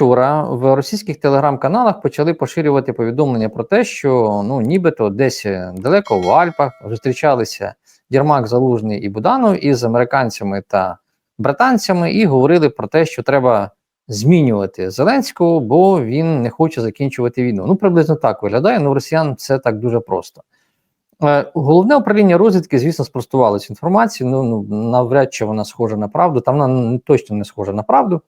вчора в російських телеграм-каналах почали поширювати повідомлення про те, що ну нібито десь далеко в Альпах зустрічалися Єрмак Залужний і Буданов із американцями та британцями і говорили про те, що треба змінювати Зеленського, бо він не хоче закінчувати війну. Ну приблизно так виглядає. Ну, росіян це так дуже просто. Е, Головне управління розвідки, звісно, спростувало цю інформацію. Ну, ну навряд чи вона схожа на правду. Там вона точно не схожа на правду.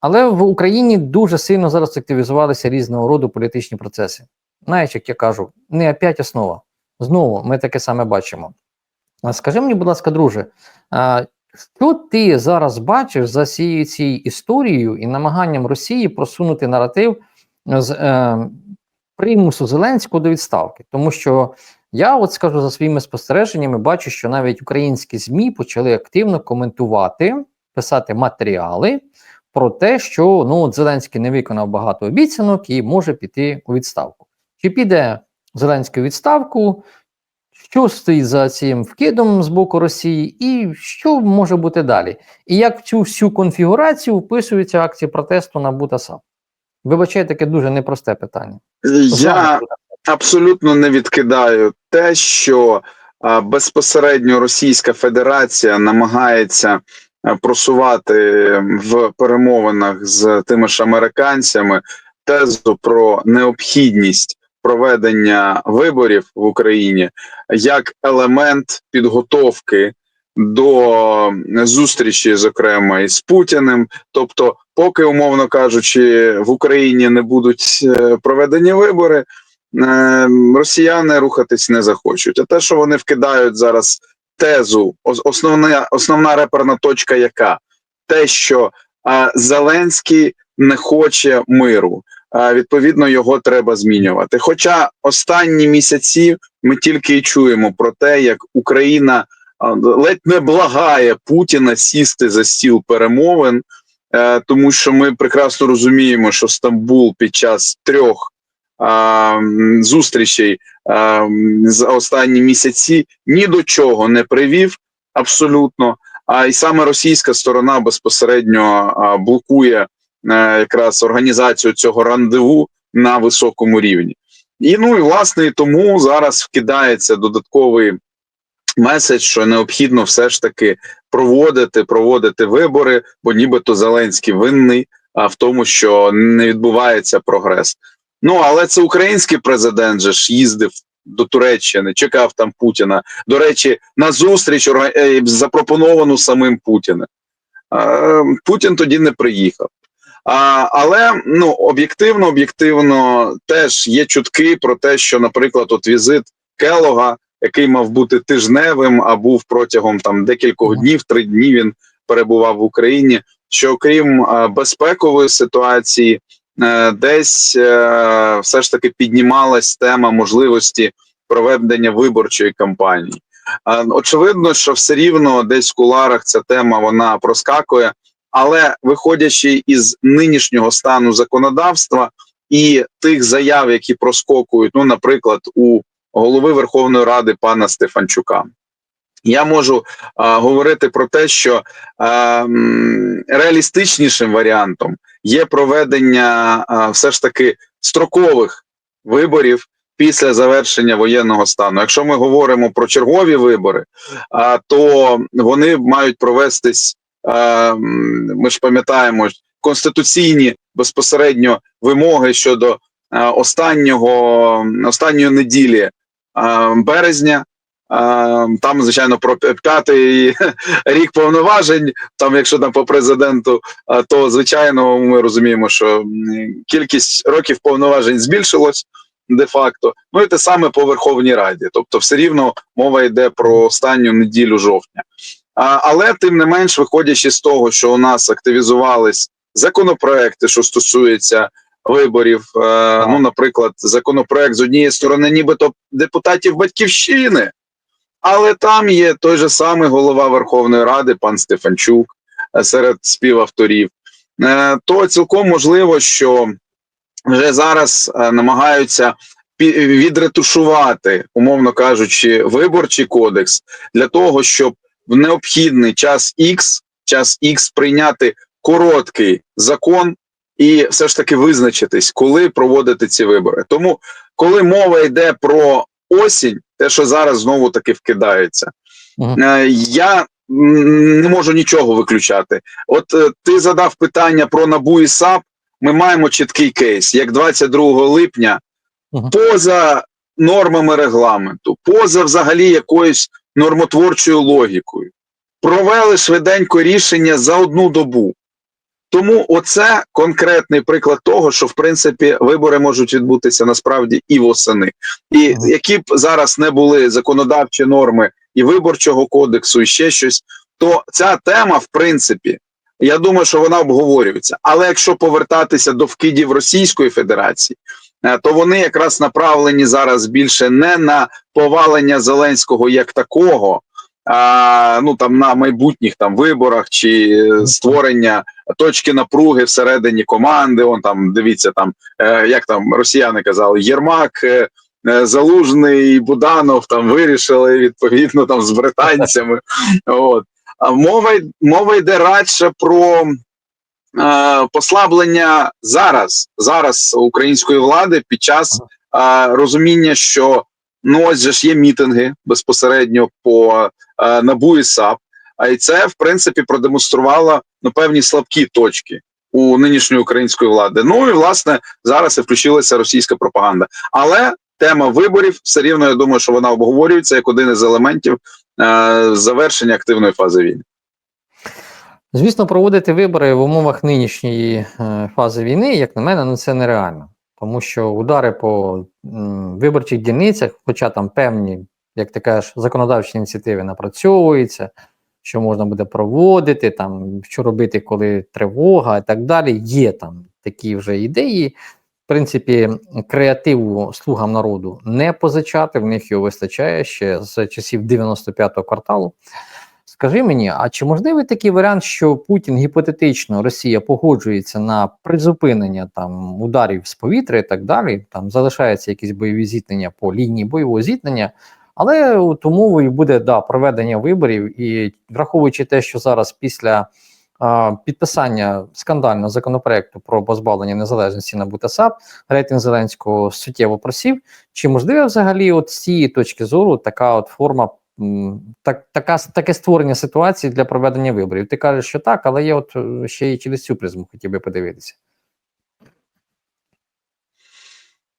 Але в Україні дуже сильно зараз активізувалися різного роду політичні процеси. Знаєш, як я кажу, не опять основа. Знову ми таке саме бачимо. Скажи мені, будь ласка, друже, що ти зараз бачиш за цією цією історією і намаганням Росії просунути наратив з е, примусу Зеленського до відставки? Тому що я от скажу за своїми спостереженнями, бачу, що навіть українські ЗМІ почали активно коментувати, писати матеріали про те, що ну от Зеленський не виконав багато обіцянок і може піти у відставку. Чи піде Зеленський у відставку? Що стоїть за цим вкидом з боку Росії, і що може бути далі? І як в цю всю конфігурацію вписуються акції протесту на Бутасап? Вибачайте, таке дуже непросте питання. Я абсолютно не відкидаю те, що а, безпосередньо Російська Федерація намагається просувати в перемовинах з тими ж американцями тезу про необхідність проведення виборів в Україні як елемент підготовки до зустрічі, зокрема із Путіним. Тобто, поки, умовно кажучи, в Україні не будуть е, проведені вибори, е, росіяни рухатись не захочуть. А те, що вони вкидають зараз тезу, основна основна реперна точка, яка те, що Зеленський не хоче миру відповідно його треба змінювати. Хоча останні місяці ми тільки й чуємо про те, як Україна ледь не благає Путіна сісти за стіл перемовин, е, тому що ми прекрасно розуміємо, що Стамбул під час трьох зустрічей за останні місяці ні до чого не привів абсолютно. А й саме російська сторона безпосередньо блокує Е, якраз організацію цього рандеву на високому рівні. І ну і власне і тому зараз вкидається додатковий меседж, що необхідно все ж таки проводити, проводити вибори, бо нібито Зеленський винний а в тому, що не відбувається прогрес. Ну але це український президент же ж їздив до Туреччини, чекав там Путіна. До речі, на зустріч е, запропоновану самим Путіним. Путін тоді не приїхав. А, Але ну об'єктивно, об'єктивно теж є чутки про те, що, наприклад, от візит Келога, який мав бути тижневим, а був протягом там декількох днів, три дні він перебував в Україні. Що окрім безпекової ситуації, десь все ж таки піднімалась тема можливості проведення виборчої кампанії. Очевидно, що все рівно десь в куларах ця тема вона проскакує але виходячи із нинішнього стану законодавства і тих заяв, які проскокують, ну, наприклад, у голови Верховної Ради пана Стефанчука. Я можу а, говорити про те, що а, реалістичнішим варіантом є проведення все ж таки строкових виборів після завершення воєнного стану. Якщо ми говоримо про чергові вибори, то вони мають провестись ми ж пам'ятаємо конституційні безпосередньо вимоги щодо останнього останньої неділі березня. Там, звичайно, про п'ятий рік повноважень. Там, якщо там по президенту, то звичайно ми розуміємо, що кількість років повноважень збільшилось де-факто. Ну і те саме по Верховній Раді. Тобто, все рівно мова йде про останню неділю жовтня. Але тим не менш, виходячи з того, що у нас активізувались законопроекти, що стосуються виборів. Е, ну, наприклад, законопроект з однієї сторони, нібито депутатів батьківщини, але там є той же самий голова Верховної Ради, пан Стефанчук, е, серед співавторів. Е, то цілком можливо, що вже зараз намагаються відретушувати, умовно кажучи, виборчий кодекс для того, щоб в необхідний час X, час X прийняти короткий закон, і все ж таки визначитись, коли проводити ці вибори. Тому, коли мова йде про осінь, те, що зараз знову таки вкидається, Мгм. е, я не можу нічого виключати. От е, ти задав питання про набу і САП. Ми маємо чіткий кейс, як 22 липня, Мгм. поза нормами регламенту, поза взагалі якоюсь нормотворчою логікою, провели швиденько рішення за одну добу. Тому оце конкретний приклад того, що в принципі вибори можуть відбутися насправді і восени. І які б зараз не були законодавчі норми і виборчого кодексу, і ще щось, то ця тема, в принципі, я думаю, що вона обговорюється. Але якщо повертатися до вкидів Російської Федерації, е, то вони якраз направлені зараз більше не на повалення Зеленського як такого, а ну там на майбутніх там виборах чи е, створення точки напруги всередині команди. Он там дивіться, там е, як там росіяни казали, Єрмак. е, е, Залужний Буданов там вирішили відповідно там з британцями. От а мова мова йде радше про е, послаблення зараз, зараз української влади під час е, розуміння, що ну ось же ж є мітинги безпосередньо по е, НАБУ і САП. А і це в принципі продемонструвало ну, певні слабкі точки у нинішньої української влади. Ну і власне зараз і включилася російська пропаганда. Але тема виборів все рівно я думаю, що вона обговорюється як один із елементів е, завершення активної фази війни. Звісно, проводити вибори в умовах нинішньої е, фази війни, як на мене, ну це нереально. Тому що удари по виборчих дільницях, хоча там певні, як ти кажеш, законодавчі ініціативи напрацьовуються, що можна буде проводити, там, що робити, коли тривога і так далі. Є там такі вже ідеї. В принципі, креативу слугам народу не позичати, в них його вистачає ще з часів 95-го кварталу. Скажи мені, а чи можливий такий варіант, що Путін гіпотетично Росія погоджується на призупинення там ударів з повітря і так далі? Там залишаються якісь бойові зіткнення по лінії бойового зіткнення, але от умовою буде да, проведення виборів, і враховуючи те, що зараз після а, підписання скандального законопроекту про позбавлення незалежності на БУТАСАП, рейтинг Зеленського суттєво просів. Чи можливо взагалі, от з цієї точки зору, така от форма так, така, таке створення ситуації для проведення виборів. Ти кажеш, що так, але я от е, ще й через цю призму хотів би подивитися.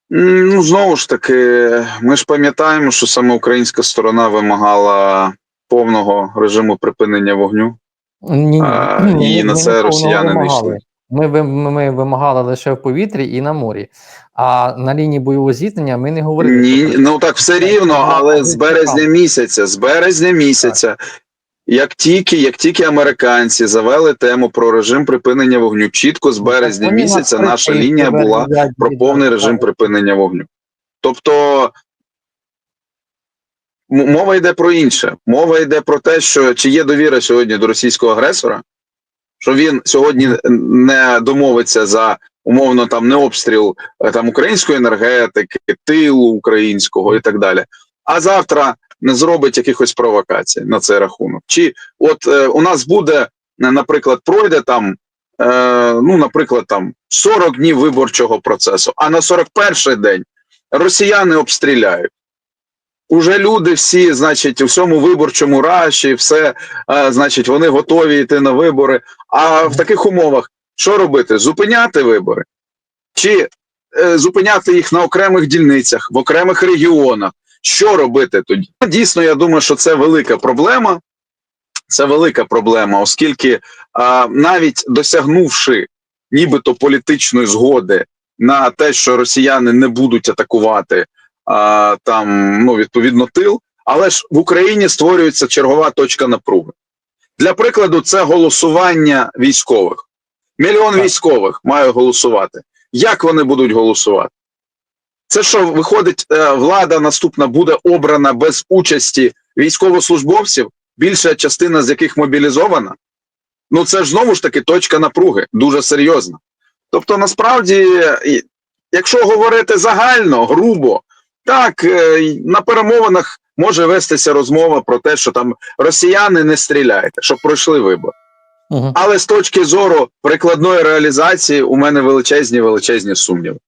Ну, знову ж таки, ми ж пам'ятаємо, що саме українська сторона вимагала повного режиму припинення вогню. Ні, ні, А, ні, і ми- на це росіяни не йшли. Ми, ми, вимагали лише в повітрі і на морі. А на лінії бойового зіткнення ми не говорили. Ні, ну так все рівно, але з березня місяця, з березня місяця, як тільки, як тільки американці завели тему про режим припинення вогню, чітко з Ну, березня місяця наша лінія була про повний режим припинення вогню. Тобто мова йде про інше. Мова йде про те, що чи є довіра сьогодні до російського агресора, що він сьогодні не домовиться за умовно там не обстріл е, там української енергетики, тилу українського і так далі. А завтра не зробить якихось провокацій на цей рахунок. Чи от е, у нас буде, е, наприклад, пройде там, е, ну, наприклад, там 40 днів виборчого процесу, а на 41-й день росіяни обстріляють. Уже люди всі, значить, у всьому виборчому раші, все, е, значить, вони готові йти на вибори. А в таких умовах що робити? Зупиняти вибори? Чи е, зупиняти їх на окремих дільницях, в окремих регіонах? Що робити тоді? Дійсно, я думаю, що це велика проблема. Це велика проблема, оскільки а, навіть досягнувши нібито політичної згоди на те, що росіяни не будуть атакувати а, там ну відповідно тил, але ж в Україні створюється чергова точка напруги. Для прикладу, це голосування військових. Мільйон Так. військових має голосувати. Як вони будуть голосувати? Це що виходить, е, влада наступна буде обрана без участі військовослужбовців, більша частина з яких мобілізована? Ну це ж знову ж таки точка напруги, дуже серйозна. Тобто, насправді, якщо говорити загально, грубо, так е, на перемовинах може вестися розмова про те, що там росіяни не стріляйте, щоб пройшли вибори. Угу. Але з точки зору прикладної реалізації у мене величезні величезні сумніви.